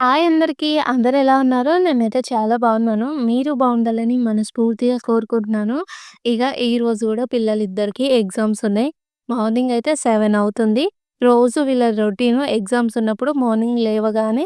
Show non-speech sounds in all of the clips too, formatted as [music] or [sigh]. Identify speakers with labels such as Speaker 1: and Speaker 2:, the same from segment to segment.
Speaker 1: Hi అందరికీ. అందరెలా ఉన్నారు? నేనైతే చాలా బాగున్నాను. మీరు బాగుండాలని మనస్ఫూర్తిగా కోరుకుంటున్నాను. ఇక ఈరోజు గూడా పిల్లలిద్దరికీ ఎగ్జామ్స్ ఉన్నాయి. మార్నింగ్ అయితే 7 అవుతుంది. రోజు వీళ్ళ రొటీను ఎగ్జామ్స్ ఉన్నప్పుడు మార్నింగ్ లేవగానే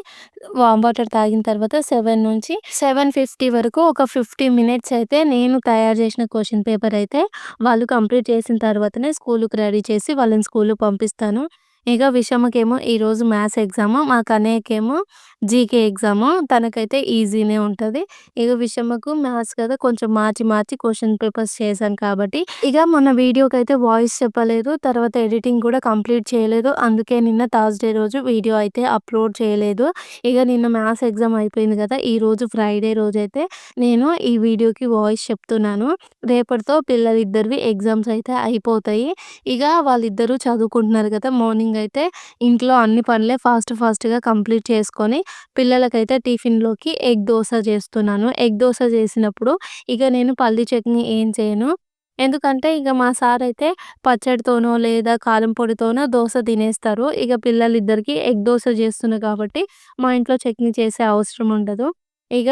Speaker 1: వామ్ వాటర్ తాగిన తర్వాత 7 నుంచి 7:50 వరకు ఒక 50 మినిట్స్ అయితే నేను తయారు చేసిన క్వశ్చన్ పేపర్ అయితే వాళ్ళు కంప్లీట్ చేసిన తర్వాతనే స్కూలుకి రెడీ చేసి వాళ్ళని స్కూలుకి పంపిస్తాను. ఇక విషమకేమో ఈరోజు మ్యాథ్స్ ఎగ్జాము. మా కన్నయ్యకేమో జీకే ఎగ్జాము. తనకైతే ఈజీనే ఉంటుంది ఇక విషమకు మ్యాథ్స్ కదా కొంచెం మార్చి మార్చి క్వశ్చన్ పేపర్స్ చేశాను కాబట్టి ఇక మొన్న వీడియోకైతే వాయిస్ చెప్పలేదు. తర్వాత ఎడిటింగ్ కూడా కంప్లీట్ చేయలేదు. అందుకే నిన్న థర్స్‌డే రోజు వీడియో అయితే అప్‌లోడ్ చేయలేదు. ఇక నిన్న మ్యాథ్స్ ఎగ్జామ్ అయిపోయింది కదా! ఈరోజు ఫ్రైడే రోజైతే నేను ఈ వీడియోకి వాయిస్ చెప్తున్నాను. రేపటితో పిల్లలిద్దరివి ఎగ్జామ్స్ అయితే అయిపోతాయి. ఇక వాళ్ళిద్దరూ చదువుకుంటున్నారు కదా! మార్నింగ్ అయితే ఇంట్లో అన్ని పనులే ఫాస్ట్ ఫాస్ట్‌గా కంప్లీట్ చేసుకొని పిల్లలకైతే టిఫిన్‌లోకి ఎగ్ దోశ చేస్తున్నాను. ఎగ్ దోశ చేసినప్పుడు ఇక నేను పల్లి చట్నీ ఏం చేయను. ఎందుకంటే ఇక మా సార్ అయితే పచ్చడితోనో లేదా కారం పొడితోనో దోశ తినేస్తారు. ఇక పిల్లలిద్దరికీ ఎగ్ దోశ చేస్తున్నా కాబట్టి మా ఇంట్లో చట్నీ చేసే అవసరం ఉండదు. ఇక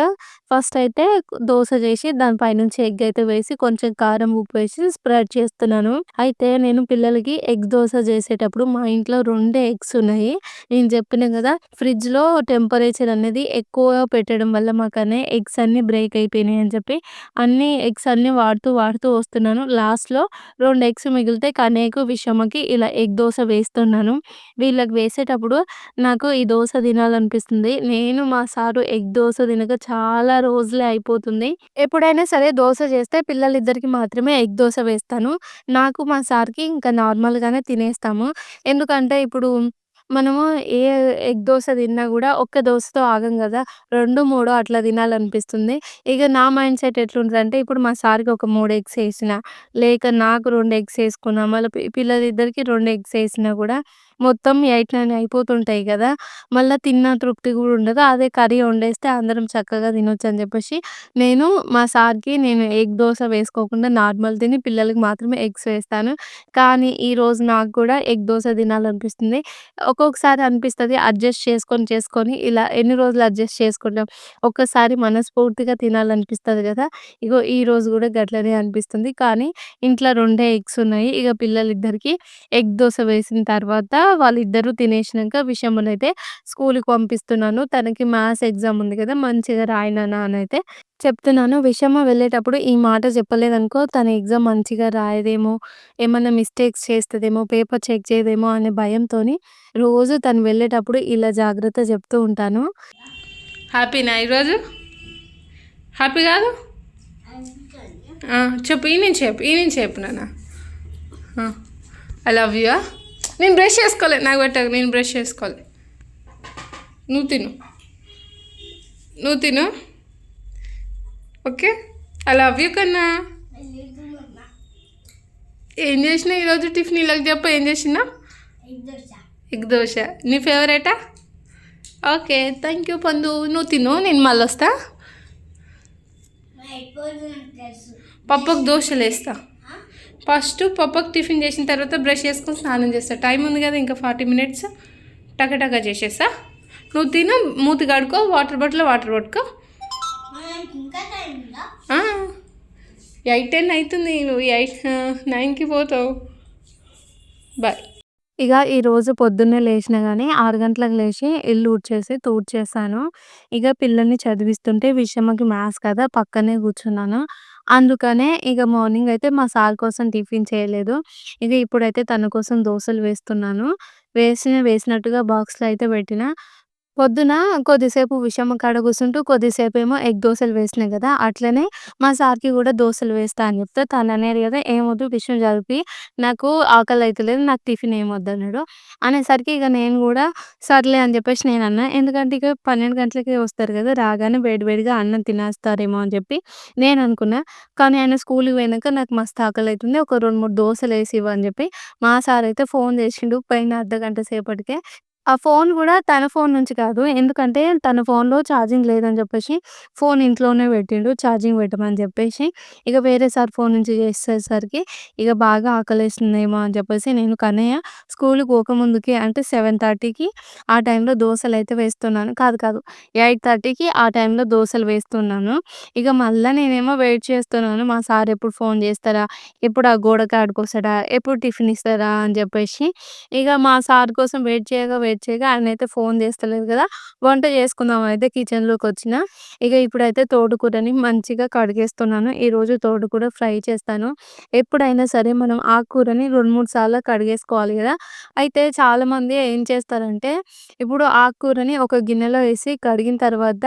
Speaker 1: ఫస్ట్ అయితే దోశ చేసి దాని పైనుంచి ఎగ్ అయితే వేసి కొంచెం కారం, ఉప్పు వేసి స్ప్రెడ్ చేస్తున్నాను. అయితే నేను పిల్లలకి ఎగ్ దోశ చేసేటప్పుడు మా ఇంట్లో రెండే ఎగ్స్ ఉన్నాయి. నేను చెప్పినా కదా! ఫ్రిడ్జ్‌లో టెంపరేచర్ అనేది ఎక్కువ పెట్టడం వల్ల మాకనే ఎగ్స్ అన్నీ బ్రేక్ అయిపోయినాయి అని చెప్పి అన్ని ఎగ్స్ అన్నీ వాడుతూ వాడుతూ వస్తున్నాను. లాస్ట్‌లో రెండు ఎగ్స్ మిగిలితే కనేకు విషమకి ఇలా ఎగ్ దోశ వేస్తున్నాను. వీళ్ళకి వేసేటప్పుడు నాకు ఈ దోశ తినాలనిపిస్తుంది. నేను మా సారు ఎగ్ దోశ తినక చాలా రోజులే అయిపోతుంది. ఎప్పుడైనా సరే దోశ చేస్తే పిల్లలిద్దరికి మాత్రమే ఎగ్ దోశ వేస్తాను. నాకు, మా సార్‌కి ఇంకా నార్మల్‌గానే తినేస్తాము. ఎందుకంటే ఇప్పుడు మనము ఏ ఎగ్ దోశ తిన్నా కూడా ఒక్క దోశతో ఆగం కదా రెండు మూడో అట్లా తినాలనిపిస్తుంది. ఇక నా మైండ్ సెట్ ఎట్లుంటుందంటే ఇప్పుడు మా సార్‌కి ఒక మూడు ఎగ్స్ వేసిన లేక నాకు రెండు ఎగ్స్ వేసుకున్నా మళ్ళీ పిల్లలిద్దరికి పిల్లలిద్దరికీ 2 ఎగ్స్ వేసినా కూడా మొత్తం 8, 9 అయిపోతుంటాయి కదా మళ్ళీ తిన్న తృప్తి కూడా ఉండదు. అదే కర్రీ వండేస్తే అందరం చక్కగా తినొచ్చు అని చెప్పేసి నేను మా సార్‌కి నేను ఎగ్ దోశ వేసుకోకుండా నార్మల్ తిని పిల్లలకి మాత్రమే ఎగ్స్ వేస్తాను. కానీ ఈరోజు నాకు కూడా ఎగ్ దోశ తినాలనిపిస్తుంది. ఒక్కొక్కసారి అనిపిస్తుంది అడ్జస్ట్ చేసుకొని చేసుకొని ఇలా ఎన్ని రోజులు అడ్జస్ట్ చేసుకుంటాం. ఒక్కసారి మనస్ఫూర్తిగా తినాలనిపిస్తుంది కదా ఇగో ఈరోజు కూడా గట్లనే అనిపిస్తుంది. కానీ ఇంట్లో రెండే ఎగ్స్ ఉన్నాయి. ఇక పిల్లలిద్దరికీ ఎగ్ దోశ వేసిన తర్వాత వాళ్ళిద్దరూ తినేసినాక విషయమునైతే స్కూల్కి పంపిస్తున్నాను. తనకి మ్యాథ్స్ ఎగ్జామ్ ఉంది కదా! మంచిగా రాయినానా అని అయితే చెప్తున్నాను. విషమ వెళ్ళేటప్పుడు ఈ మాట చెప్పలేదనుకో తన ఎగ్జామ్ మంచిగా రాయదేమో, ఏమైనా మిస్టేక్స్ చేస్తుందేమో పేపర్ చెక్ చేయదేమో అనే భయంతోని రోజు తను వెళ్ళేటప్పుడు ఇలా జాగ్రత్త చెప్తూ ఉంటాను. హ్యాపీనా ఈరోజు? హ్యాపీ కాదు? చెప్పు ఈ నుంచి చెప్పు. ఈ నుంచి చెప్పు నాన్న. I love you. నేను బ్రష్ చేసుకోలే. నాకు పెట్టకు. నేను బ్రష్ చేసుకోలే. నువ్వు తిను. నువ్వు తిను. ఓకే. ఐ లవ్ యూ కన్నా. ఏం చేసినా ఈరోజు టిఫిన్ ఇలాగ చెప్పు ఏం చేసినా? ఎగ్ దోశ. నీ ఫేవరెటా? ఓకే. థ్యాంక్ యూ పండు. నువ్వు తిను. నేను మళ్ళీ వస్తా. పప్పుకు దోశలు వేస్తా. ఫస్ట్ పప్పకు టిఫిన్ చేసిన తర్వాత బ్రష్ చేసుకొని స్నానం చేస్తా. టైం ఉంది కదా ఇంకా ఫార్టీ మినిట్స్. టకటక చేసేసా నువ్వు తిన మూతి కడుక్కో వాటర్ బాటిల్ వాటర్ పట్టుకో. ఎయిట్ టెన్ అవుతుంది నువ్వు ఎయిట్ నైన్కి పోతావు. బాయ్ ఇక ఈరోజు పొద్దున్నే లేచినా కానీ ఆరు గంటలకు లేచి ఇల్లు ఊడ్చేసి తూడ్చేసాను ఇక పిల్లల్ని చదివిస్తుంటే విషమకి మ్యాథ్స్ కదా పక్కనే కూర్చున్నాను. అందుకనే ఇక మార్నింగ్ అయితే మా సార్ కోసం టిఫిన్ చేయలేదు. ఇక ఇప్పుడైతే తన కోసం దోశలు వేస్తున్నాను. వేసిన వేసినట్టుగా బాక్స్లో అయితే పెట్టిన. పొద్దున కొద్దిసేపు విషమ కాడ కూర్చుంటూ కొద్దిసేపేమో ఎగ్ దోసలు వేసినాయి కదా! అట్లనే మా సార్‌కి కూడా దోశలు వేస్తా అని చెప్తే తననేది కదా! "ఏమొద్దు విషయం చదివి నాకు ఆకలి అవుతలేదు నాకు టిఫిన్ ఏమొద్దన్నాడు." అనేసరికి ఇక నేను కూడా సర్లే అని చెప్పేసి నేను అన్నా ఎందుకంటే ఇక 12 గంటలకే వస్తారు కదా! రాగానే వేడివేడిగా అన్నం తినేస్తారేమో అని చెప్పి నేను అనుకున్నా కానీ ఆయన స్కూల్కి పోయినాక నాకు మస్తు ఆకలి అవుతుంది ఒక రెండు మూడు దోశలు వేసి ఇవ్వని చెప్పి మా సార్ అయితే ఫోన్ చేసిండు పోయిన అర్ధగంట సేపటికే. ఆ ఫోన్ గూడా తన ఫోన్ నుంచి కాదు. ఎందుకంటే తన ఫోన్లో ఛార్జింగ్ లేదని జెప్పేసి ఫోన్ ఇంట్లోనే పెట్టిండు ఛార్జింగ్ పెట్టమని జెప్పేసి. ఇక వేరే సార్ ఫోన్ నుంచి చేసేసరికి ఇక బాగా ఆకలేస్తుందేమో అని చెప్పేసి నేను కన్నయ్య స్కూలుకి పోకముందుకి అంటే 7:30కి ఆ టైంలో దోసలైతే వేస్తున్నాను. కాదు కాదు 8:30కి ఆ టైంలో దోసలు వేస్తున్నాను. ఇక మళ్ళా నేనేమో వెయిట్ చేస్తున్నాను. మా సార్ ఎప్పుడు ఫోన్ చేస్తారా? ఎప్పుడు ఆ గోడ కాడికొస్తాడా? ఎప్పుడు టిఫిన్ ఇస్తారా? అని జెప్పేసి ఇక మా సార్ కోసం వెయిట్ చేయగా, వెయిట్ చేయగా అయితే ఫోన్ చేస్తలేదు కదా వంట చేసుకుందాం అయితే కిచెన్‌లోకొచ్చిన. ఇక ఇప్పుడైతే తోటకూరని మంచిగా కడిగేస్తున్నాను. ఈరోజు తోటకూర ఫ్రై చేస్తాను. ఎప్పుడైనా సరే మనం ఆకుకూరని 2, 3 సార్లు కడిగేసుకోవాలి కదా అయితే చాలామంది ఏం చేస్తారంటే ఇప్పుడు ఆకుకూరని ఒక గిన్నెలో వేసి కడిగిన తర్వాత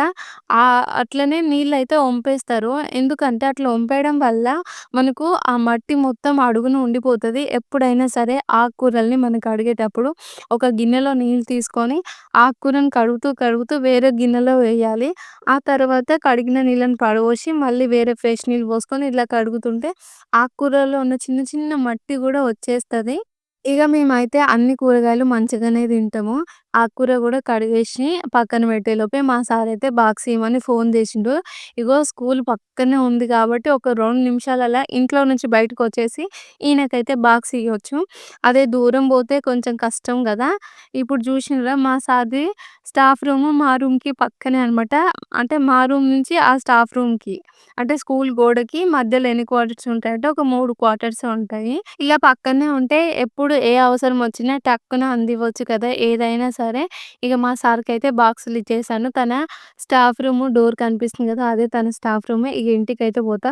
Speaker 1: అట్లనే అట్లనే అయితే వంపేస్తారు ఎందుకంటే అట్లా వంపేయడం వల్ల మనకు ఆ మట్టి మొత్తం అడుగున ఉండిపోతుంది ఎప్పుడైనా సరే ఆకుకూరల్ని మనం కడిగేటప్పుడు ఒక గిన్నెలో నీళ్ళు నీళ్ళు తీసుకొని ఆకుకూరని కడుగుతూ, కడుగుతూ వేరే గిన్నెలో వేయాలి. ఆ తర్వాత కడిగిన నీళ్ళని పడబోసి మళ్ళీ వేరే ఫ్రెష్ నీళ్ళు పోసుకొని ఇట్లా కడుగుతుంటే ఆకుకూరలో ఉన్న చిన్న చిన్న మట్టి కూడా వచ్చేస్తుంది ఇక మేమైతే అన్ని కూరగాయలు మంచిగానే తింటాము. ఆ కూర కూడా కడిగేసి పక్కన పెట్టేలోపే మా సార్ అయితే బాక్స్ ఇవ్వమని ఫోన్ చేసిండు. ఇగో స్కూల్ పక్కనే ఉంది కాబట్టి ఒక రెండు నిమిషాలలా ఇంట్లో నుంచి బయటకొచ్చేసి ఈయనకైతే బాక్స్ ఇవ్వచ్చు అదే దూరం పోతే కొంచెం కష్టం కదా ఇప్పుడు చూసినరా మా సార్‌ది స్టాఫ్ రూమ్ మా రూమ్‌కి పక్కనే అనమాట. అంటే మా రూమ్ నుంచి ఆ స్టాఫ్ రూమ్‌కి అంటే స్కూల్ గోడకి మధ్యలో ఎన్ని క్వార్టర్స్ ఉంటాయంటే ఒక మూడు క్వార్టర్స్ ఉంటాయి. ఇలా పక్కనే ఉంటే ఎప్పుడు ఏ అవసరం వచ్చినా టక్కున అందివ్వచ్చు కదా! ఏదైనా సరే సరే ఇక మా సార్కి అయితే బాక్సులు ఇచ్చేసాను. తన స్టాఫ్ రూము డోర్ కనిపిస్తుంది కదా అదే తన స్టాఫ్ రూమే. ఇంటికి ఇంటికైతే పోతా.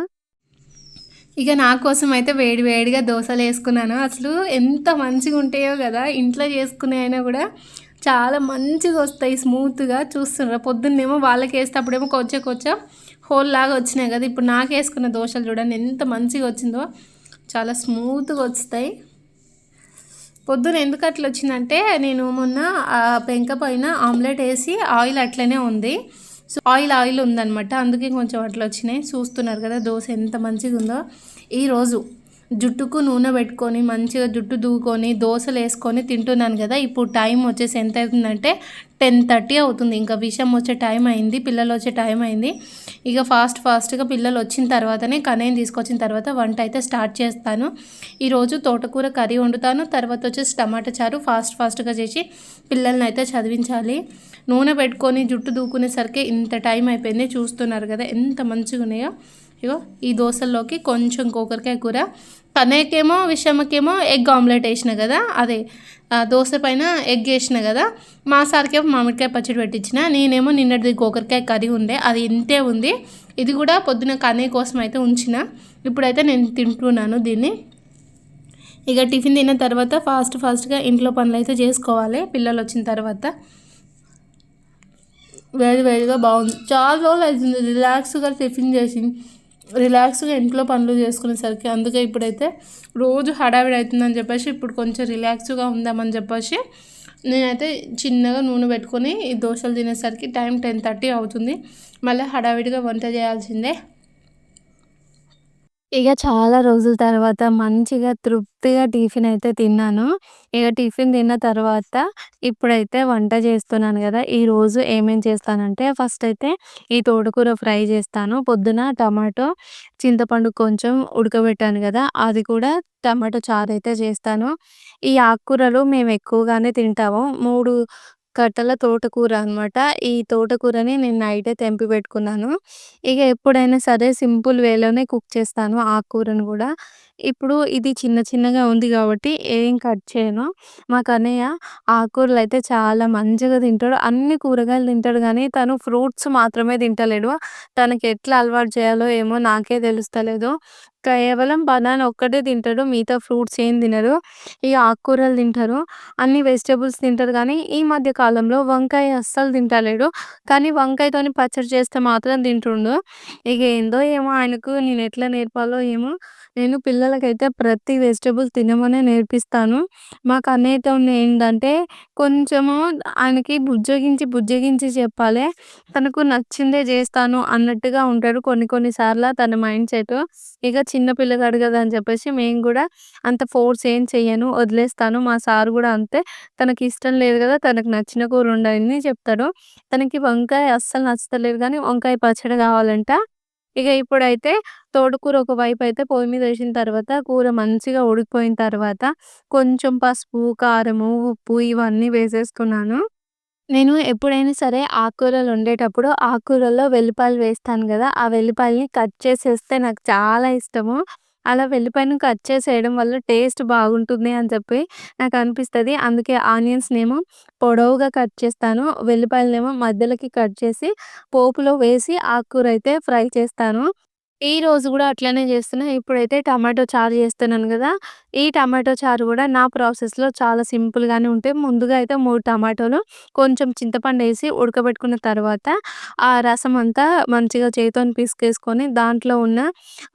Speaker 1: ఇక నా కోసం అయితే వేడి వేడిగా దోసలేసుకున్నాను. అసలు ఎంత మంచిగా ఉంటాయో కదా ఇంట్లో చేసుకునే అయినా కూడా చాలా మంచిగా వస్తాయి స్మూత్‌గా. చూస్తున్నారు పొద్దున్నేమో వాళ్ళకి వేస్తే అప్పుడేమో కొంచెం కొంచెం హోల్‌లాగా వచ్చినాయి కదా ఇప్పుడు నాకు వేసుకున్న దోశలు చూడండి ఎంత మంచిగా వచ్చిందో చాలా స్మూత్‌గా వస్తాయి. పొద్దున ఎందుకు అట్లా వచ్చిందంటే నేను మొన్న పెంక పైన ఆమ్లెట్ వేసి ఆయిల్ అట్లనే ఉంది. సో, ఆయిల్ ఆయిల్ ఉందనమాట. అందుకే కొంచెం అట్లా వచ్చినాయి. చూస్తున్నారు కదా దోశ ఎంత మంచిగా ఉందో ఈరోజు జుట్టుకు నూనె పెట్టుకొని మంచిగా జుట్టు దువ్వుకొని వేసుకొని తింటున్నాను కదా ఇప్పుడు టైం వచ్చేసి ఎంత అవుతుందంటే 10:30 అవుతుంది. ఇంకా విషం వచ్చే టైం అయింది. పిల్లలు వచ్చే టైం అయింది. ఇక ఫాస్ట్ ఫాస్ట్‌గా పిల్లలు వచ్చిన తర్వాతనే కన్నయ్యని తీసుకొచ్చిన తర్వాత వంట అయితే స్టార్ట్ చేస్తాను. ఈరోజు తోటకూర కర్రీ వండుతాను. తర్వాత వచ్చేసి టమాటా చారు ఫాస్ట్ ఫాస్ట్‌గా చేసి పిల్లల్ని అయితే చదివించాలి. నూనె పెట్టుకొని జుట్టు దూకునేసరికి ఇంత టైం అయిపోయింది. చూస్తున్నారు కదా ఎంత మంచిగా ఉన్నాయో ఇగో ఈ దోశల్లోకి కొంచెం కాకరకాయ కూర కనేకేమో విషమ్మకేమో ఎగ్ ఆమ్లెట్ వేసిన కదా అదే దోశ దోస పైన ఎగ్ వేసిన కదా మా సార్‌కేమో మామిడికాయ పచ్చడి పెట్టించిన. నేనేమో నిన్నటిది గోకరికాయ కర్రీ ఉండే. అది ఇంతే ఉంది. ఇది కూడా పొద్దున కనీ కోసం అయితే ఉంచిన. ఇప్పుడైతే నేను తింటున్నాను దీన్ని. ఇక టిఫిన్ తిన్న తర్వాత ఫాస్ట్ ఫాస్ట్‌గా ఇంట్లో పనులు అయితే చేసుకోవాలి పిల్లలు వచ్చిన తర్వాత. వేడి వేడిగా బాగుంది. చాలా రోజులు అవుతుంది రిలాక్స్‌గా టిఫిన్ చేసింది రిలాక్స్‌గా ఇంట్లో పనులు చేసుకునేసరికి. అందుకే ఇప్పుడైతే రోజు హడావిడి అవుతుందని చెప్పేసి ఇప్పుడు కొంచెం రిలాక్స్‌గా ఉందామని చెప్పేసి నేనైతే చిన్నగా నూనె పెట్టుకొని ఈ దోశలు తినేసరికి టైం 10:30 అవుతుంది. మళ్ళీ హడావిడిగా వంట చేయాల్సిందే. ఇక చాలా రోజుల తర్వాత మంచిగా తృప్తిగా టిఫిన్ అయితే తిన్నాను. ఇక టిఫిన్ తిన్న తర్వాత ఇప్పుడైతే వంట చేస్తున్నాను కదా ఈరోజు ఏమేం చేస్తానంటే ఫస్ట్ అయితే ఈ తోటకూర ఫ్రై చేస్తాను. పొద్దున టమాటో, చింతపండు కొంచెం ఉడకబెట్టాను కదా అది కూడా టమాటో చారైతే చేస్తాను. ఈ ఆకుకూరలు మేము ఎక్కువగానే తింటాము. మూడు కట్టల తోటకూర అనమాట. ఈ తోటకూరని నేను నైటే తెంపి పెట్టుకున్నాను. ఇక ఎప్పుడైనా సరే సింపుల్ వేలోనే కుక్ చేస్తాను ఆకుకూరను కూడా ఇప్పుడు ఇది చిన్న చిన్నగా ఉంది కాబట్టి ఏం కట్ చేయను. మా కన్నయ్య ఆకుకూరలైతే చాలా మంచిగా తింటాడు. అన్ని కూరగాయలు తింటాడు కానీ తను ఫ్రూట్స్ మాత్రమే తింటలేడు. తనకి ఎట్లా అలవాటు చేయాలో ఏమో నాకే తెలుస్తలేదు. కేవలం బనానా ఒక్కటే తింటాడు. మిగతా ఫ్రూట్స్ ఏం తినరు ఇక ఆకుకూరలు తింటారు. అన్ని వెజిటేబుల్స్ తింటారు కానీ ఈ మధ్య కాలంలో వంకాయ అస్సలు తింటలేడు. కానీ వంకాయతోని పచ్చడి చేస్తే మాత్రం తింటుండు. ఇక ఏందో ఏమో ఆయనకు నేను ఎట్లా నేర్పాలో ఏమో! నేను పిల్లలకైతే ప్రతి వెజిటబుల్ తినమనే నేర్పిస్తాను. మా కన్నయ్యతోని ఏంటంటే కొంచెము ఆయనకి బుజ్జగించి, బుజ్జగించి చెప్పాలి. తనకు నచ్చిందే చేస్తాను అన్నట్టుగా ఉంటాడు కొన్ని కొన్ని సార్లు తన మైండ్ సెట్. ఇక చిన్న పిల్లగాడు కదా అని చెప్పేసి మేము కూడా అంత ఫోర్స్ ఏం చెయ్యను. వదిలేస్తాను. మా సార్ కూడా అంతే. తనకి ఇష్టం లేదు కదా తనకు నచ్చిన కూర వండని చెప్తాడు. తనకి వంకాయ అస్సలు నచ్చలేదు కానీ వంకాయ పచ్చడి కావాలంట ఇక ఇప్పుడైతే తోటకూర ఒక అయితే పొయ్యి మీద వేసిన తర్వాత కూర మంచిగా ఉడికిపోయిన తర్వాత కొంచెం పసుపు, కారము, ఉప్పు ఇవన్నీ వేసేసుకున్నాను. నేను ఎప్పుడైనా సరే ఆకుకూరలు వండేటప్పుడు ఆకుకూరల్లో వెల్లిపాయలు వేస్తాను కదా ఆ వెల్లిపాయలని కట్ చేసేస్తే నాకు చాలా ఇష్టము. అలా వెల్లిపాయను కట్ చేసేయడం వల్ల టేస్ట్ బాగుంటుంది అని చెప్పి నాకు అనిపిస్తుంది అందుకే ఆనియన్స్‌నేమో పొడవుగా కట్ చేస్తాను. వెల్లిపాయలనేమో మధ్యలోకి కట్ చేసి పోపులో వేసి ఆకుకూర అయితే ఫ్రై చేస్తాను. ఈరోజు కూడా అట్లనే చేస్తున్నా. ఇప్పుడైతే టమాటో చారు చేస్తున్నాను కదా ఈ టమాటో చారు కూడా నా ప్రాసెస్‌లో చాలా సింపుల్‌గానే ఉంటాయి. ముందుగా అయితే 3 టమాటోలు, కొంచెం చింతపండేసి ఉడకబెట్టుకున్న తర్వాత ఆ రసం అంతా మంచిగా చేత్తోని పిసికేసుకొని దాంట్లో ఉన్న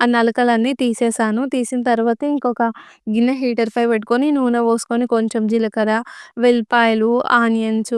Speaker 1: ఆ నలకలన్నీ తీసేసాను. తీసిన తర్వాత ఇంకొక గిన్నె హీటర్ పై పెట్టుకొని నూనె పోసుకొని కొంచెం జీలకర్ర, వెల్లిపాయలు, ఆనియన్స్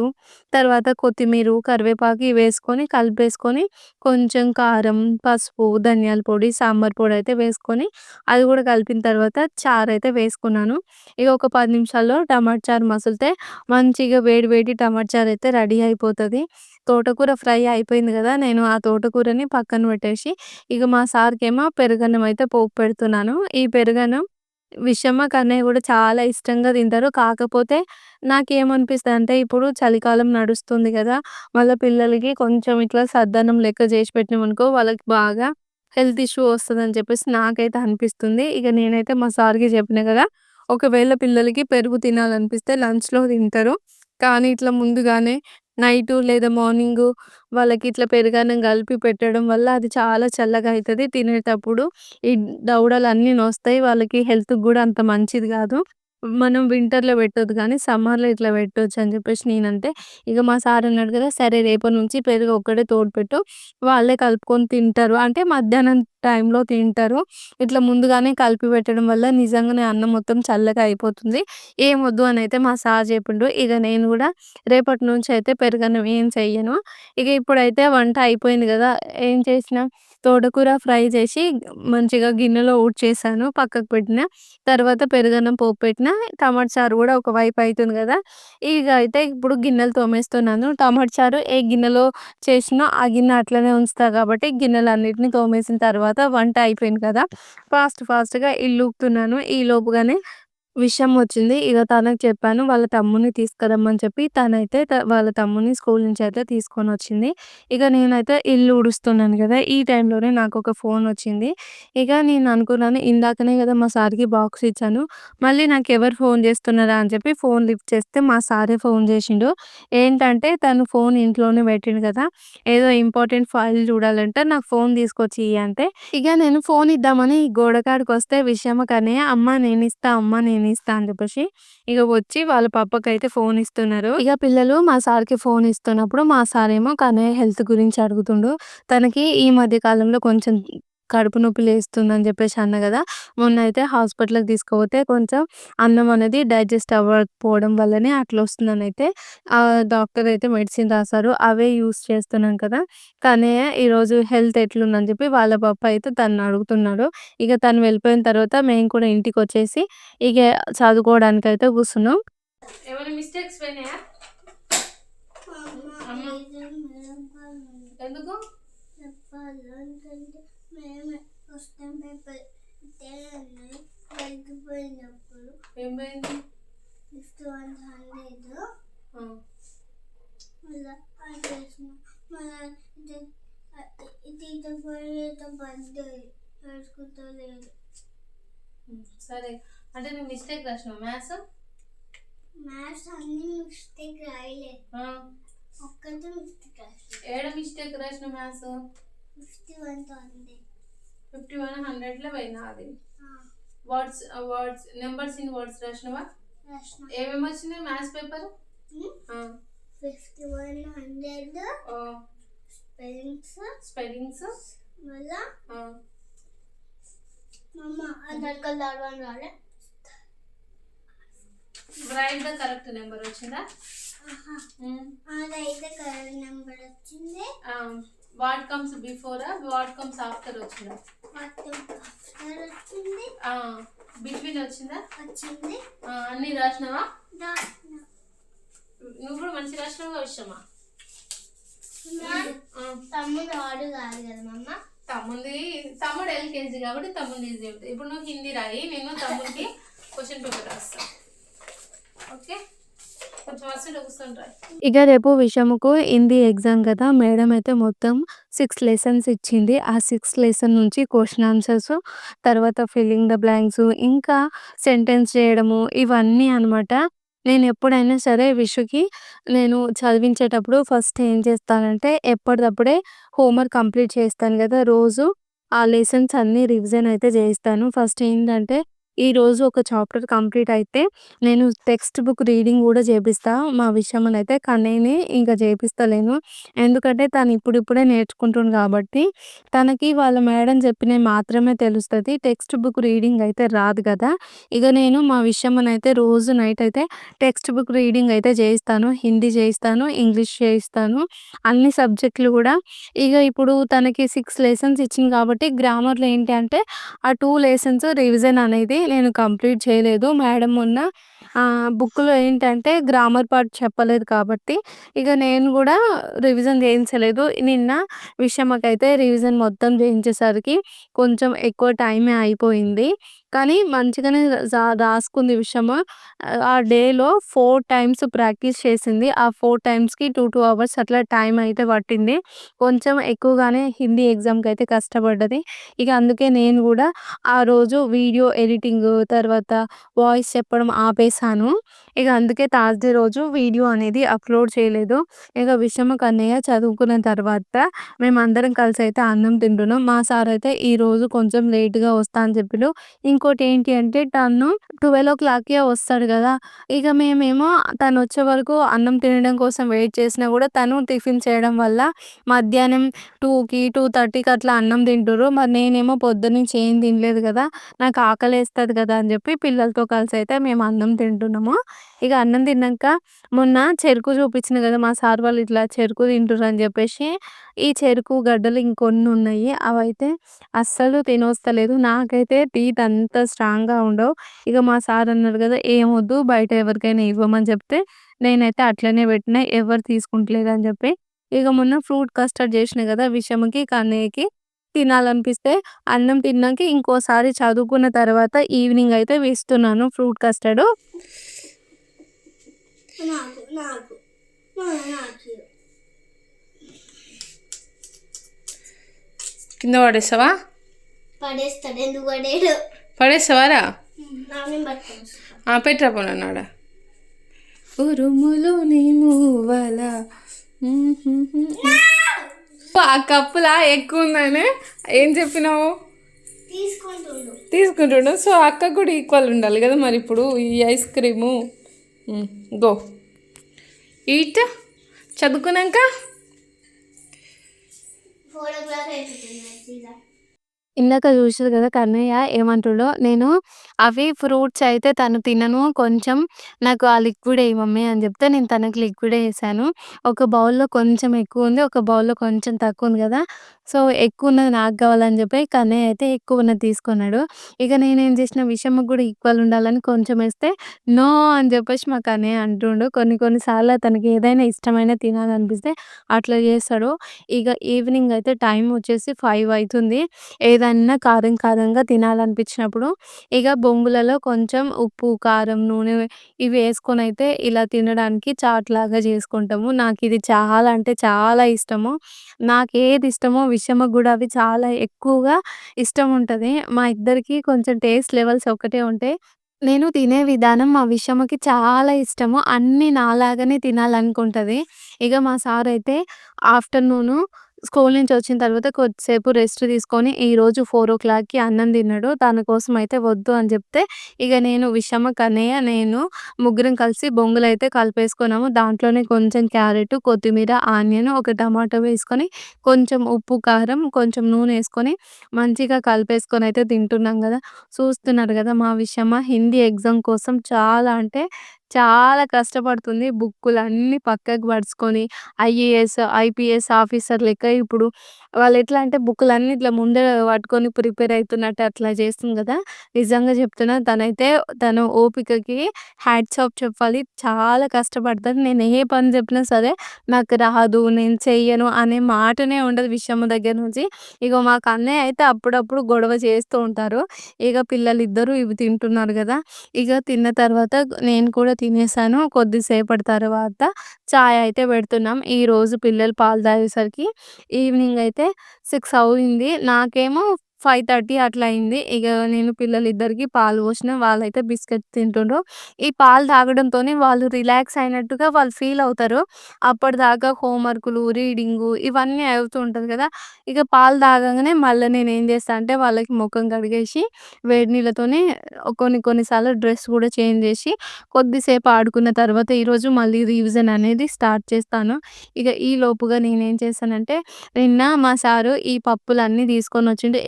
Speaker 1: తర్వాత కొత్తిమీరు, కరివేపాకు ఇవేసుకొని కలిపేసుకొని కొంచెం కారం, పసుపు, ధనియాల పొడి, సాంబార్ పొడి అయితే వేసుకొని అది కూడా కలిపిన తర్వాత చారైతే వేసుకున్నాను. ఇగ ఒక పది నిమిషాల్లో టమాటా చారు మసులితే మంచిగా వేడి వేడి టమాటా అయితే రెడీ అయిపోతుంది తోటకూర ఫ్రై అయిపోయింది కదా నేను ఆ తోటకూరని పక్కన పెట్టేసి ఇక మా సార్‌కేమో పెరుగన్నం అయితే పోపు పెడుతున్నాను. ఈ పెరుగన్నం విషమ్మ, కన్నయ్య కూడా చాలా ఇష్టంగా తింటారు. కాకపోతే నాకేమనిపిస్తదంటే ఇప్పుడు చలికాలం నడుస్తుంది కదా మళ్ళీ పిల్లలకి కొంచెం ఇట్లా సద్దనం లెక్క చేసి పెట్టినామనుకో వాళ్ళకి బాగా హెల్త్ ఇష్యూ వస్తదని చెప్పేసి నాకైతే అనిపిస్తుంది. ఇక నేనైతే మా సార్‌కి చెప్పిన కదా ఒకవేళ పిల్లలకి పెరుగు తినాలనిపిస్తే లంచ్‌లో తింటారు. కానీ ఇట్లా ముందుగానే నైటు లేదా మార్నింగు వాళ్ళకి ఇట్లా పెరుగన్నం కలిపి పెట్టడం వల్ల అది చాలా చల్లగా అవుతుంది తినేటప్పుడు ఈ దవడలు అన్నీ నొస్తాయి. వాళ్ళకి హెల్త్‌కి కూడా అంత మంచిది కాదు మనం వింటర్‌లో పెట్టొద్దు కానీ సమ్మర్‌లో ఇట్లా పెట్టొచ్చని అని చెప్పేసి నేనంటే ఇక మా సార్ అన్నాడు కదా సరే రేపటి నుంచి పెరుగు ఒక్కటే తోడుపెట్టు. వాళ్ళే కలుపుకొని తింటారు. అంటే మధ్యాహ్నం టైంలో తింటారు. ఇట్లా ముందుగానే కలిపి పెట్టడం వల్ల నిజంగానే అన్నం మొత్తం చల్లగా అయిపోతుంది. ఏమొద్దు అనైతే మా సార్ చెప్పిండు. ఇక నేను కూడా రేపటి నుంచి అయితే పెరుగన్నం ఏం చెయ్యను. ఇక ఇప్పుడైతే వంట అయిపోయింది కదా ఏం చేసినా తోటకూర ఫ్రై చేసి మంచిగా గిన్నెలో ఊడ్చేసాను. పక్కకు పెట్టిన తర్వాత పెరుగన్నం పోపు పెట్టిన టమాట చారు కూడా ఒక వైపు కదా! ఇక అయితే ఇప్పుడు గిన్నెలు తోమేస్తున్నాను. టమాట చారు ఏ గిన్నెలో చేసినా ఆ గిన్నె అట్లనే ఉంచుతా కాబట్టి గిన్నెలన్నిటిని తోమేసిన తర్వాత వంట అయిపోయింది కదా! ఫాస్ట్ ఫాస్ట్‌గా ఇల్లు ఊపుతున్నాను ఈ లోపుగానే విషయం వచ్చింది. ఇక తనకి చెప్పాను. వాళ్ళ తమ్ముడిని తీసుకురమ్మని చెప్పి తనైతే త వాళ్ళ తమ్ముడిని స్కూల్ నుంచి అయితే తీసుకొనొచ్చింది. ఇక నేనైతే ఇల్లు ఊడుస్తున్నాను కదా ఈ టైంలోనే నాకొక ఫోన్ వచ్చింది. ఇక నేను అనుకున్నాను ఇందాకనే కదా మా సార్‌కి బాక్స్ ఇచ్చాను. మళ్ళీ నాకెవరు ఫోన్ చేస్తున్నారా అని చెప్పి ఫోన్ లిఫ్ట్ చేస్తే మా సారే ఫోన్ చేసిండు. ఏంటంటే తను ఫోన్ ఇంట్లోనే పెట్టిండు కదా ఏదో ఇంపార్టెంట్ ఫైల్ చూడాలంట నాకు ఫోన్ తీసుకొచ్చి ఇయ్యి అంటే ఇక నేను ఫోన్ ఇద్దామని గోడ కాడికొస్తే విషయం కన్నయ్య అమ్మ నేనిస్తా, అమ్మ నేనిస్తా అని చెప్పేసి ఇగ వచ్చి వాళ్ళ పప్పకైతే ఫోన్ ఇస్తున్నారు. ఇక పిల్లలు మా సార్‌కి ఫోన్ ఇస్తున్నప్పుడు మా సార్ ఏమో కన్నయ్య హెల్త్ గురించి అడుగుతుండు. తనకి ఈ మధ్య కాలంలో కొంచెం కడుపు నొప్పి లేస్తుందని చెప్పేసి అన్నా గదా! మొన్నైతే హాస్పిటల్‌కి తీసుకుపోతే కొంచెం అన్నం అనేది డైజెస్ట్ అవ్వకపోవడం వల్లనే అట్లా వస్తుందనైతే ఆహ్, డాక్టర్ అయితే మెడిసిన్ రాసారు. అవే యూజ్ చేస్తున్నాను కదా! కన్నయ్య ఈరోజు హెల్త్ ఎట్లుందని చెప్పి వాళ్ళ పప్ప అయితే తనని అడుగుతున్నాడు. ఇగ తను వెళ్ళిపోయిన తర్వాత మేము కూడా ఇంటికొచ్చేసి ఇగ చదువుకోవడానికైతే కూర్చున్నాం. ఏమైనా మిస్టేక్స్ పోయినాయా? ఎందుకు?
Speaker 2: చెప్పాలంటే మేమే క్వశ్చన్ పేపర్ ఇచ్చేయాలని వెళ్ళిపోయినప్పుడు
Speaker 1: ఏం పోయింది?
Speaker 2: Fifth one hundred! మళ్ళీ అది చేసిన మళ్ళీ ఇది పోయేది పడ్డది వేసుకుంటలేదు
Speaker 1: హ్మ్. సరే. అంటే నువ్వు మిస్టేక్ రాసినావా మ్యాథ్స్?
Speaker 2: మ్యాథ్స్ అన్ని మిస్టేక్ రాయలే! ఒక్కటే మిస్టేక్ రాసిన
Speaker 1: ఏడ మిస్టేక్ రాసినావు మ్యాథ్స్?
Speaker 2: ఫిఫ్త్ వన్ హండ్రెడ్
Speaker 1: 51 100లో పోయిందా అది? Words words numbers in words రాసినావా?
Speaker 2: రాసిన
Speaker 1: ఏమేమి వచ్చినాయి మ్యాథ్స్ పేపర్? ఆ!
Speaker 2: Fifth one hundred! Spellings
Speaker 1: spellings
Speaker 2: మళ్ళా! మమ్మ ఆధార్ కార్డ్ ఆడవని రాలే
Speaker 1: రైట్ ద కరెక్ట్ నెంబర్ వచ్చిందా?
Speaker 2: అదైతే కరెక్ట్ నెంబర్ వచ్చింది!
Speaker 1: What comes before? What comes after వచ్చిందా? బిట్వీన్ వచ్చిందా?
Speaker 2: వచ్చింది.
Speaker 1: అన్ని రాసినావా? నువ్వు కూడా మంచి రాసినావుగా విషయమా?
Speaker 2: తమ్ముడు వాడు కాదు కదా మమ్మ
Speaker 1: తమ్ముంది తమ్ముడు ఎల్కేజీ కాబట్టి తమ్ముడు ఈజీ ఉంటుంది ఇప్పుడు నువ్వు హిందీ రాయి నేను తమ్ముడికి [laughs] క్వశ్చన్ పేపర్ రాస్తా. ఓకే కొంచెం వస్తుంటే కూర్చొని రాయి ఇక రేపు విషయముకు హిందీ ఎగ్జామ్ కదా మేడం అయితే మొత్తం సిక్స్ లెసన్స్ ఇచ్చింది. ఆ సిక్స్ లెసన్ నుంచి క్వశ్చన్ ఆన్సర్స్ తర్వాత ఫిల్లింగ్ ద బ్లాంక్స్ ఇంకా సెంటెన్స్ చేయడము ఇవన్నీ అనమాట నేను ఎప్పుడైనా సరే విషుకి నేను చదివించేటప్పుడు ఫస్ట్ ఏం చేస్తానంటే ఎప్పటిదప్పుడే హోంవర్క్ కంప్లీట్ చేస్తాను కదా రోజు ఆ లెసన్స్ అన్నీ రివిజన్ అయితే చేయిస్తాను. ఫస్ట్ ఏంటంటే ఈరోజు ఒక చాప్టర్ కంప్లీట్ అయితే నేను టెక్స్ట్ బుక్ రీడింగ్ కూడా చేపిస్తా. మా విషయమని అయితే కన్నయ్యని ఇంకా చేపిస్తలేను. ఎందుకంటే తను ఇప్పుడిప్పుడే నేర్చుకుంటుంది కాబట్టి తనకి వాళ్ళ మేడం చెప్పినవి మాత్రమే తెలుస్తుంది. టెక్స్ట్ బుక్ రీడింగ్ అయితే రాదు కదా. ఇక నేను మా విషయమని అయితే రోజు నైట్ అయితే టెక్స్ట్ బుక్ రీడింగ్ అయితే చేయిస్తాను. హిందీ చేయిస్తాను ఇంగ్లీష్ చేయిస్తాను. అన్ని సబ్జెక్టులు కూడా. ఇక ఇప్పుడు తనకి సిక్స్ లెసన్స్ ఇచ్చింది కాబట్టి గ్రామర్లో ఏంటి అంటే ఆ టూ లెసన్స్ రివిజన్ అనేది నేను కంప్లీట్ చేయలేదు. మేడం మొన్న బుక్లో ఏంటంటే గ్రామర్ పార్ట్ చెప్పలేదు కాబట్టి ఇక నేను కూడా రివిజన్ చేయించలేదు. నిన్న విషయమకైతే రివిజన్ మొత్తం చేయించేసరికి కొంచెం ఎక్కువ టైమే అయిపోయింది. కానీ మంచిగానే రా రాసుకుంది విషయము ఆ డేలో ఫోర్ టైమ్స్ ప్రాక్టీస్ చేసింది. ఆ ఫోర్ టైమ్స్కి టూ టూ అవర్స్ అట్లా టైం అయితే పట్టింది. కొంచెం ఎక్కువగానే హిందీ ఎగ్జామ్కి అయితే కష్టపడ్డది. ఇక అందుకే నేను కూడా ఆ రోజు వీడియో ఎడిటింగ్ తర్వాత వాయిస్ చెప్పడం ఆపేసాను ఇక అందుకే థర్స్డే రోజు వీడియో అనేది అప్లోడ్ చేయలేదు. ఇక విషయము కన్నయ్య చదువుకున్న తర్వాత మేమందరం కలిసి అయితే అన్నం తింటున్నాం. మా సార్ అయితే ఈ రోజు కొంచెం లేట్గా వస్తా అని చెప్పిండు. ఇంకోటి ఏంటి అంటే తను ట్వెల్వ్ ఓ క్లాక్కే వస్తాడు కదా. ఇక మేమేమో తను వచ్చే వరకు అన్నం తినడం కోసం వెయిట్ చేసినా కూడా తను టిఫిన్ చేయడం వల్ల మధ్యాహ్నం టూకి టూ థర్టీకి అట్లా అన్నం తింటురు మరి నేనేమో పొద్దున్నుంచి ఏం తినలేదు కదా. నాకు ఆకలి వేస్తుంది కదా అని చెప్పి పిల్లలతో కలిసి అయితే మేము అన్నం తింటున్నాము. ఇక అన్నం తిన్నాక మొన్న చెరుకు చూపించిన కదా మా సార్ వాళ్ళు ఇట్లా చెరుకు తింటున్నారు అని చెప్పేసి ఈ చెరుకు గడ్డలు ఇంకొన్ని ఉన్నాయి. అవైతే అస్సలు తినొస్తలేదు. నాకైతే టీత్ అంత స్ట్రాంగ్గా ఉండవు. ఇక మా సార్ అన్నారు కదా ఏమొద్దు బయట ఎవరికైనా ఇవ్వమని చెప్తే నేనైతే అట్లనే పెట్టిన ఎవరు తీసుకుంటలేదు అని చెప్పి. ఇక మొన్న ఫ్రూట్ కస్టర్డ్ చేసిన కదా విషయంకి కన్నయ్యకి తినాలనిపిస్తే అన్నం తిన్నాక ఇంకోసారి చదువుకున్న తర్వాత ఈవినింగ్ అయితే వేస్తున్నాను ఫ్రూట్ కస్టర్డ్.
Speaker 3: కింద పడేస్తావా?
Speaker 2: పడేస్తాడు ఎందుకు పడేడు
Speaker 3: పడేస్తావారా పెట్టరా ఉరుములు మూవల. ఆ కప్పులా ఎక్కువ ఉందని ఏం చెప్పినావు?
Speaker 2: తీసుకుంటుండు.
Speaker 3: సో అక్క కూడా ఈక్వల్ ఉండాలి కదా మరి ఇప్పుడు ఈ ఐస్ క్రీము గో. ఈట్ చదువుకున్నాక?
Speaker 1: ఇందాక చూసారు కదా కన్నయ్య ఏమంటుండో నేను అవి ఫ్రూట్స్ అయితే తను తినను కొంచెం నాకు ఆ లిక్విడ్ వేయి మమ్మీ అని చెప్తే నేను తనకి లిక్విడ్ వేసాను ఒక బౌల్లో కొంచెం ఎక్కువ ఉంది ఒక బౌల్లో కొంచెం తక్కువ ఉంది కదా. సో ఎక్కువ ఉన్నది నాకు కావాలని చెప్పి కన్నయ్య అయితే ఎక్కువ ఉన్నది తీసుకున్నాడు. ఇక నేనేం చేసిన విషయం కూడా ఈక్వల్ ఉండాలని కొంచెం వేస్తే నో అని చెప్పేసి మా కన్నయ్య అంటుండు. కొన్ని కొన్ని సార్లు తనకి ఏదైనా ఇష్టమైన తినాలనిపిస్తే అట్లా చేస్తాడు. ఇక ఈవినింగ్ అయితే టైం వచ్చేసి ఫైవ్ అవుతుంది ఏదన్నా కారం కారంగా తినాలనిపించినప్పుడు ఇక బొంగులలో కొంచెం ఉప్పు కారం నూనె ఇవి వేసుకొని అయితే ఇలా తినడానికి చాట్ లాగా చేసుకుంటాము. నాకు ఇది చాలా అంటే చాలా ఇష్టము. నాకు ఏది ఇష్టమో విషయము కూడా అవి చాలా ఎక్కువగా ఇష్టం ఉంటుంది. మా ఇద్దరికి కొంచెం టేస్ట్ లెవెల్స్ ఒకటే ఉంటాయి నేను తినే విధానం మా విషమకి చాలా ఇష్టము. అన్నీ నాలాగానే తినాలనుకుంటుంది. ఇక మా సార్ అయితే ఆఫ్టర్నూను స్కూల్ నుంచి వచ్చిన తర్వాత కొద్దిసేపు రెస్ట్ తీసుకొని ఈరోజు ఫోర్ ఓ క్లాక్కి అన్నం తిన్నాడు. దానికోసం కోసం అయితే వద్దు అని చెప్తే ఇక నేను విషమ కన్నయ్య నేను ముగ్గురం కలిసి బొంగులు అయితే కలిపేసుకున్నాము. దాంట్లోనే కొంచెం క్యారెట్ కొత్తిమీర ఆనియన్ ఒక టమాటో వేసుకొని కొంచెం ఉప్పు కారం కొంచెం నూనె వేసుకొని మంచిగా కలిపేసుకొని అయితే తింటున్నాం కదా. చూస్తున్నారు కదా మా విషయమ హిందీ ఎగ్జామ్ కోసం చాలా అంటే చాలా కష్టపడుతుంది. బుక్కులన్నీ పక్కకు పరుచుకొని ఐఏఎస్, ఐపీఎస్ ఆఫీసర్ లెక్క ఇప్పుడు వాళ్ళెట్లా అంటే బుక్కులన్నీ ఇట్లా ముందర పట్టుకొని ప్రిపేర్ అవుతున్నట్టు అట్లా చేస్తుంది కదా నిజంగా చెప్తున్నా తనైతే తన ఓపికకి హ్యాట్స్ ఆఫ్ చెప్పాలి. చాలా కష్టపడతది. నేను ఏ పని చెప్పినా సరే నాకు రాదు, నేను చెయ్యను అనే మాటనే ఉండదు విషయం దగ్గర నుంచి. ఇగో మాకు అన్నయ్య అయితే అప్పుడప్పుడు గొడవ చేస్తూ ఉంటారు. ఇక పిల్లలిద్దరూ ఇవి తింటున్నారు కదా ఇక తిన్న తర్వాత నేను కూడా తినేసాను. కొద్దిసేపటి తర్వాత చాయ్ అయితే పెడుతున్నాం. ఈరోజు పిల్లలు పాలు తాగేసరికి ఈవినింగ్ అయితే సిక్స్ అయింది. నాకేమో 5:30 అట్లా అయింది. ఇక నేను పిల్లలిద్దరికీ పాలు పోషిన. వాళ్ళైతే బిస్కెట్స్ తింటుండ్రు. ఈ పాలు తాగడంతోనే వాళ్ళు రిలాక్స్ అయినట్టుగా వాళ్ళు ఫీల్ అవుతారు. అప్పటిదాకా హోంవర్కులు, రీడింగు ఇవన్నీ అవుతూ ఉంటుంది కదా ఇక పాలు తాగంగానే మళ్ళీ నేను ఏం చేస్తా అంటే వాళ్ళకి ముఖం కడిగేసి వేడి నీళ్ళతోనే కొన్ని కొన్ని సార్లు డ్రెస్ కూడా చేంజ్ చేసి కొద్దిసేపు ఆడుకున్న తర్వాత ఈరోజు మళ్ళీ రివిజన్ అనేది స్టార్ట్ చేస్తాను. ఇక ఈ లోపుగా నేనేం చేస్తానంటే నిన్న మా సారు ఈ పప్పులన్నీ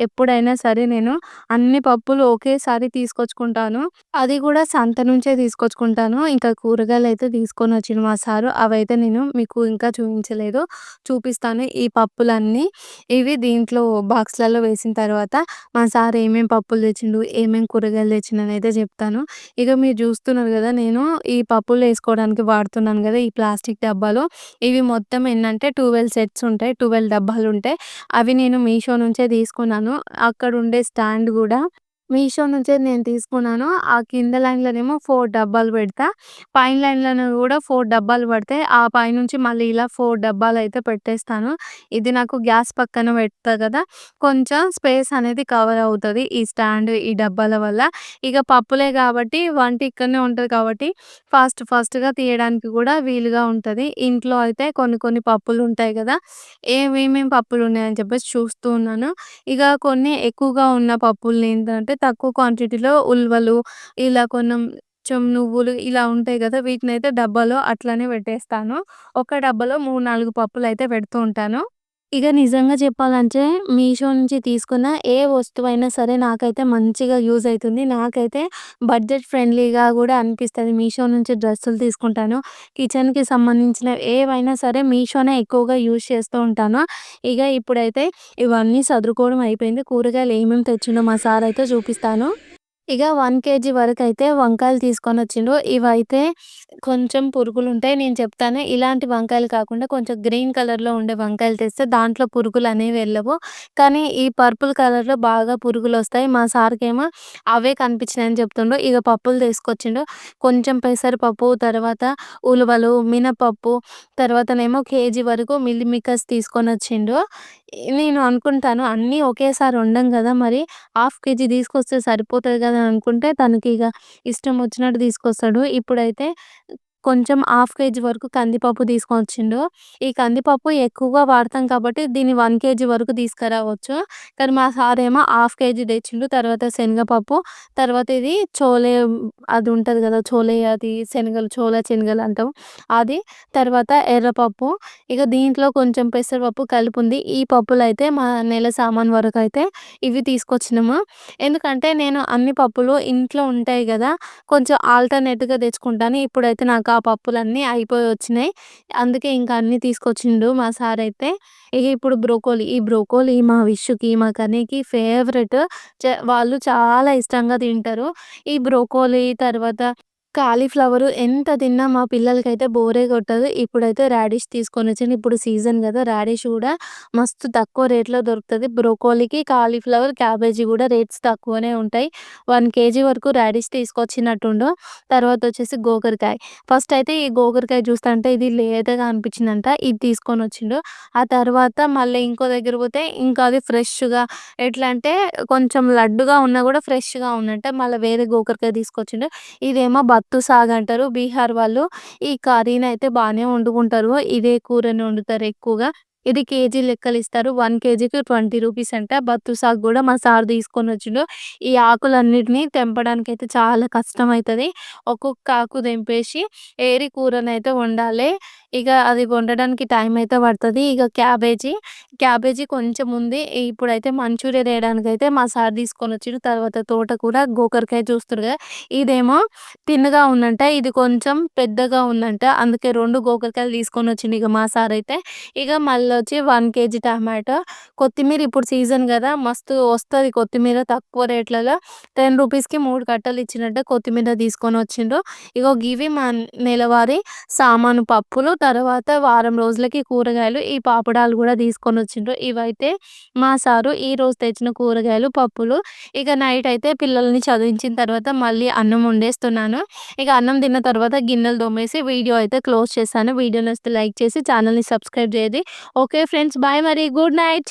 Speaker 1: ఎప్పుడు ఎప్పుడైనా సరే నేను అన్ని పప్పులు ఒకేసారి తీసుకొచ్చుకుంటాను. అది కూడా సంత నుంచే తీసుకొచ్చుకుంటాను. ఇంకా కూరగాయలు అయితే తీసుకొని వచ్చిన మా సారు. అవైతే నేను మీకు ఇంకా చూపించలేదు. చూపిస్తాను ఈ పప్పులన్నీ. ఇవి దీంట్లో బాక్స్‌లలో వేసిన తర్వాత మా సార్ ఏమేం పప్పులు తెచ్చిండు, ఏమేం కూరగాయలు తెచ్చిండనైతే చెప్తాను. ఇక మీరు చూస్తున్నారు కదా నేను ఈ పప్పులు వేసుకోవడానికి వాడుతున్నాను కదా ఈ ప్లాస్టిక్ డబ్బాలు. ఇవి మొత్తం ఏంటంటే 12 సెట్స్ ఉంటాయి. ట్వెల్వ్ డబ్బాలు ఉంటాయి అవి నేను మీషో నుంచే తీసుకున్నాను. అక్కడ ఉండే స్టాండ్ కూడా మీషో నుంచే నేను తీసుకున్నాను. ఆ కింద లైన్‌లోనేమో ఫోర్ డబ్బాలు పెడతా. పైన లైన్‌లోనే కూడా ఫోర్ డబ్బాలు పడతాయి. ఆ పైనుంచి మళ్ళీ ఇలా 4 డబ్బాలైతే పెట్టేస్తాను. ఇది నాకు గ్యాస్ పక్కన పెడతా కదా కొంచెం స్పేస్ అనేది కవర్ అవుతుంది ఈ స్టాండ్, ఈ డబ్బాల వల్ల. ఇక పప్పులే కాబట్టి వంట ఇక్కడనే ఉంటుంది కాబట్టి ఫాస్ట్ ఫాస్ట్‌గా తీయడానికి కూడా వీలుగా ఉంటుంది ఇంట్లో అయితే కొన్ని కొన్ని పప్పులు ఉంటాయి కదా ఏమేమి పప్పులు ఉన్నాయని చెప్పేసి చూస్తూ ఉన్నాను. ఇక కొన్ని ఎక్కువగా ఉన్న పప్పులు ఏంటంటే తక్కువ క్వాంటిటీలో ఉల్వలు ఇలా కొంచెం నువ్వులు ఇలా ఉంటాయి గదా! వీటినైతే డబ్బాలో అట్లనే పెట్టేస్తాను. ఒక డబ్బాలో మూడు నాలుగు పప్పులు అయితే పెడుతూ ఉంటాను. ఇక నిజంగా చెప్పాలంటే మీషో నుంచి తీసుకున్న ఏ వస్తువైనా సరే నాకైతే మంచిగా యూజ్ అవుతుంది నాకైతే బడ్జెట్ ఫ్రెండ్లీగా కూడా అనిపిస్తుంది మీషో నుంచి డ్రెస్సులు తీసుకుంటాను. కిచెన్‌కి సంబంధించిన ఏవైనా సరే మీషోనే ఎక్కువగా యూజ్ చేస్తూ ఉంటాను. ఇక ఇప్పుడైతే ఇవన్నీ సర్దుకోవడం అయిపోయింది. కూరగాయలు ఏమేమి తెచ్చిండో మా సార్ అయితే చూపిస్తాను. ఇక వన్ కేజీ వరకు అయితే వంకాయలు తీసుకొని తీసుకొనొచ్చిండు. ఇవైతే కొంచెం పురుగులు ఉంటాయి నేను చెప్తాను ఇలాంటి వంకాయలు కాకుండా కొంచెం గ్రీన్ కలర్‌లో ఉండే వంకాయలు తెస్తే దాంట్లో పురుగులు అనేవి వెళ్ళవు కానీ ఈ పర్పుల్ కలర్‌లో బాగా పురుగులు వస్తాయి మా సార్‌కేమో అవే కనిపించినాయని చెప్తుండు. ఇక పప్పులు తీసుకొచ్చిండు. కొంచెం పెసరపప్పు, తర్వాత ఉలువలు, మినపప్పు, తర్వాతనేమో కేజీ వరకు మిల్ తీసుకొని వచ్చిండు నేను అనుకుంటాను అన్నీ ఒకేసారి వండం కదా మరి హాఫ్ కేజీ తీసుకొస్తే సరిపోతుంది కదా అనుకుంటే తనకి ఇక ఇష్టం వచ్చినట్టు తీసుకొస్తాడు. ఇప్పుడైతే కొంచెం హాఫ్ కేజీ వరకు కందిపప్పు తీసుకొచ్చిండు ఈ కందిపప్పు ఎక్కువగా వాడతాం కాబట్టి దీన్ని వన్ కేజీ వరకు తీసుకురావచ్చు. కానీ మా సార్ ఏమో హాఫ్ కేజీ తెచ్చిండు. తర్వాత శనగపప్పు, తర్వాత ఇది చోలే అది ఉంటుంది కదా చోలే అది శనగలు చోలా శనగలు అంటాం. అది తర్వాత ఎర్రపప్పు. ఇక దీంట్లో కొంచెం పెసరపప్పు కలిపింది ఈ పప్పులు అయితే మా నెల సామాను అయితే ఇవి తీసుకొచ్చినాము. ఎందుకంటే నేను అన్ని పప్పులు ఇంట్లో ఉంటాయి కదా కొంచెం ఆల్టర్‌నేట్‌గా తెచ్చుకుంటాను. ఇప్పుడైతే నాకు ఆ పప్పులన్నీ అయిపోయి వచ్చినాయి. అందుకే ఇంకా అన్నీ తీసుకొచ్చిండు మా సార్ అయితే ఇక ఇప్పుడు బ్రోకోలీ. ఈ బ్రోకోలీ మా విష్యుకి, మా కనీకి ఫేవరెట్. చ వాళ్ళు చాలా ఇష్టంగా తింటారు. ఈ బ్రోకోలీ తర్వాత కాలీఫ్లవర్ ఎంత తిన్నా మా పిల్లలకైతే బోరే కొట్టదు. ఇప్పుడైతే రాడిష్ తీసుకొనొచ్చిండు. ఇప్పుడు సీజన్ కదా రాడిష్ కూడా మస్తు తక్కువ రేట్‌లో దొరుకుతుంది బ్రోకోలీకి, కాలీఫ్లవర్, క్యాబేజీ కూడా రేట్స్ తక్కువనే ఉంటాయి. వన్ కేజీ వరకు రాడిష్ తీసుకొచ్చినట్టుండు. తర్వాతొచ్చేసి గోకరకాయ. ఫస్ట్ అయితే ఈ గోకరకాయ చూస్తుంటే ఇది లేతగా అనిపించిందంట. ఇది తీసుకొని వచ్చిండు ఆ తర్వాత మళ్ళీ ఇంకో దగ్గర పోతే ఇంకా అది ఫ్రెష్‌గా ఎట్లా అంటే కొంచెం లడ్డుగా ఉన్నా కూడా ఫ్రెష్‌గా ఉందంట. మళ్ళీ వేరే గోకరకాయ తీసుకొచ్చిండు. ఇదేమో సత్తు సాగ్ అంటారు. బీహార్ వాళ్ళు ఈ కర్రీనైతే బానే వండుకుంటారు. ఇదే కూరని వండుతారు ఎక్కువగా. ఇది కేజీ లెక్కలు ఇస్తారు. వన్ కేజీకి 20 రూపీస్ అంట. బత్తు సాగు కూడా మా సార్ తీసుకొని వచ్చిండు ఈ ఆకులన్నిటిని అయితే చాలా కష్టం అవుతుంది ఒక్కొక్క ఆకు తెంపేసి ఏరి కూరని అయితే వండాలి. ఇక అది వండడానికి టైం అయితే పడుతుంది ఇక క్యాబేజీ, క్యాబేజీ కొంచెం ఉంది. ఇప్పుడైతే మంచూరియా చేయడానికైతే మా సార్ తీసుకొని వచ్చిండు తర్వాత తోటకూర, గోకరకాయ చూస్తుర్రు కదా ఇదేమో తిన్నగా ఉందంట. ఇది కొంచెం పెద్దగా ఉందంట. అందుకే రెండు గోకరకాయలు తీసుకొనొచ్చిండు ఇక మా సార్ అయితే. ఇక మళ్ళీ ఇగ మళ్ళొచ్చి 1 కేజీ టమాటో, కొత్తిమీర ఇప్పుడు సీజన్ కదా మస్తు వస్తుంది కొత్తిమీర తక్కువ రేట్లలో 10 రూపీస్‌కి మూడు కట్టలు ఇచ్చినట్టు కొత్తిమీర తీసుకొని వచ్చిండ్రు ఇగో గివి మా నెలవారి సామాను పప్పులు. తర్వాత వారం రోజులకి కూరగాయలు. ఈ పాపడాలు కూడా తీసుకొని వచ్చిండ్రు ఇవైతే మా సారు ఈరోజు తెచ్చిన కూరగాయలు, పప్పులు. ఇక నైట్ అయితే పిల్లల్ని చదివించిన తర్వాత మళ్ళీ అన్నం వండేస్తున్నాను. ఇక అన్నం తిన్న తర్వాత గిన్నెలు దొమ్మేసి వీడియో అయితే క్లోజ్ చేశాను. వీడియో నచ్చితే లైక్ చేసి ఛానల్ని సబ్స్క్రైబ్ చేయండి. ఓకే ఫ్రెండ్స్ బాయ్ మరి. Good night.